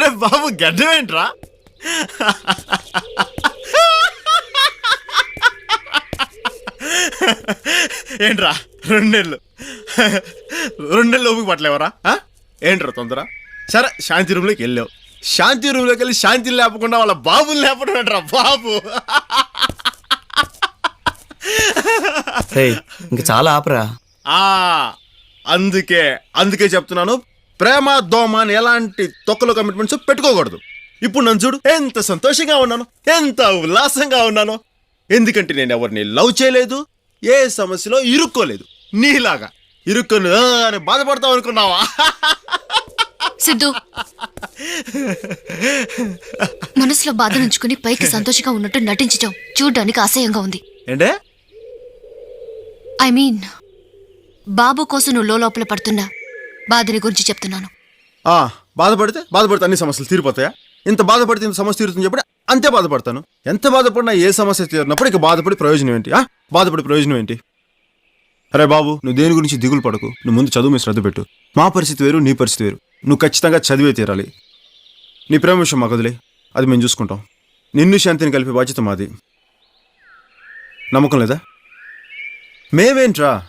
రే బాబు గడ్డం ఏంట్రా? ఏంట్రా? రెండేళ్ళు రెండేళ్ళు ఓపిక పట్టలేవరా? ఏంట్రా తొందర? సరే శాంతి రూమ్లోకి వెళ్ళావు. శాంతి రూమ్లోకి వెళ్ళి శాంతిని లేపకుండా వాళ్ళ బాబుని లేపడం ఏంట్రా బాబు? ఇంక చాలా ఆపరా. ఆ అందుకే అందుకే చెప్తున్నాను ప్రేమ దోమ అని ఎలాంటి తొక్కలో కమిట్మెంట్స్ పెట్టుకోకూడదు. ఇప్పుడు నన్ను చూడు ఎంత సంతోషంగా ఉన్నాను ఎంత ఉల్లాసంగా ఉన్నాను. ఎందుకంటే నేను ఎవరిని లవ్ చేయలేదు ఏ సమస్యలో ఇరుక్కోలేదు. నీలాగా ఇరుక్కొని అని బాధపడతావు అనుకున్నావా? సిద్ధు. మనసులో బాధ నుంచుకుని పైకి సంతోషంగా ఉన్నట్టు నటించటం చూడ్డానికి అసహ్యంగా ఉంది. ఏంటే? ఐ మీన్ బాబు కోసం నువ్వు లోపల పడుతున్నా. బాధని గురించి చెప్తున్నాను. ఆ, బాధపడితే బాధపడితే అన్ని సమస్యలు తీరిపోతాయా? ఇంత బాధపడితే ఇంత సమస్య తీరుతుంది చెప్పి అంతే బాధపడతాను. ఎంత బాధపడినా ఏ సమస్య తీరినప్పుడు ఇక బాధపడి ప్రయోజనం ఏంటి ఆ? బాధపడి ప్రయోజనం ఏంటి? అరే బాబు నువ్వు దేని గురించి దిగులు పడకు. నువ్వు ముందు చదువు మీద శ్రద్ధ పెట్టు. మా పరిస్థితి వేరు నీ పరిస్థితి వేరు. నువ్వు ఖచ్చితంగా చదివే తీరాలి. నీ ప్రేమ విషయం మాకు వదిలే. అది మేము చూసుకుంటాం. నిన్ను శాంతిని కలిపే బాధ్యత మాది. నమ్మకం లేదా? మేమేంట్రా?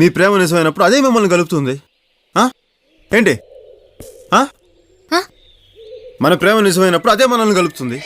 మీ ప్రేమ నిజమైనప్పుడు అదే మిమ్మల్ని కలుపుతుంది? ఏంటి? మన ప్రేమ నిజమైనప్పుడు అదే మనల్ని కలుపుతుంది.